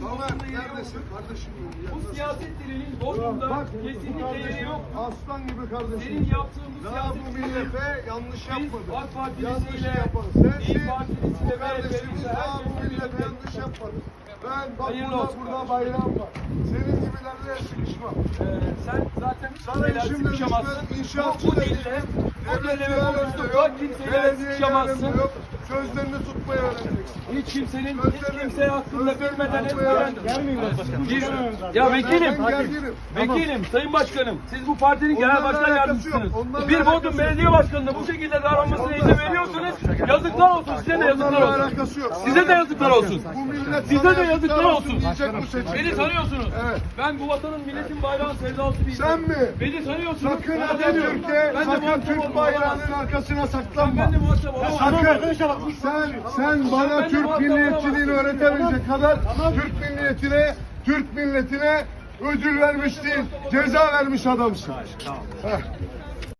Yok. neredesin kardeşim? Bu Yaklaşık. siyaset dilinin Bozkır'da Bak bu kesinlikle yeri yok. Aslan gibi kardeşim. Senin yaptığın bu siyaset bu millete yanlış biz yapmadı. AK Yanlış Partilisiyle. İYİ Partilisiyle, kardeşimiz MHP'liyle daha bu millete yanlış yapmadı. Ben bak burada, burada bayrağım var. Senin gibilerle sıkışmam. Ee, sen zaten Sana işimle düşmez, Bu, inşaatçı da dille, değilim. Devlet ve üslupla yok. kimseyle sıkışamazsın. Sözlerini tutmayı öğreneceksin. Hiç kimsenin, hiç Sözlerini- kimse hakkında bilmeden etmeden. öğreneceksin. Bir- Ya vekilim, vekilim, sayın başkanım, siz bu partinin genel başkan yardımcısınız. Bir Bodrum belediye başkanına bu şekilde davranmasına izin veriyorsunuz. Yazıklar olsun, size de yazıklar olsun. Size de yazıklar olsun. Size de yazıklar olsun. Beni tanıyorsunuz. Ben bu vatanın milletin bayrağın sevdalısı bir Sen mi? Beni tanıyorsunuz. Sakın. Atatürk'e, sakın Türk bayrağının arkasına saklanma. Ben de muhatap olamam. Sakın. Sen, sen bana Türk milliyetçiliğini öğretemeyecek kadar Türk milliyetine, Türk milletine ödül vermiş değil, ceza vermiş adamsın. Heh.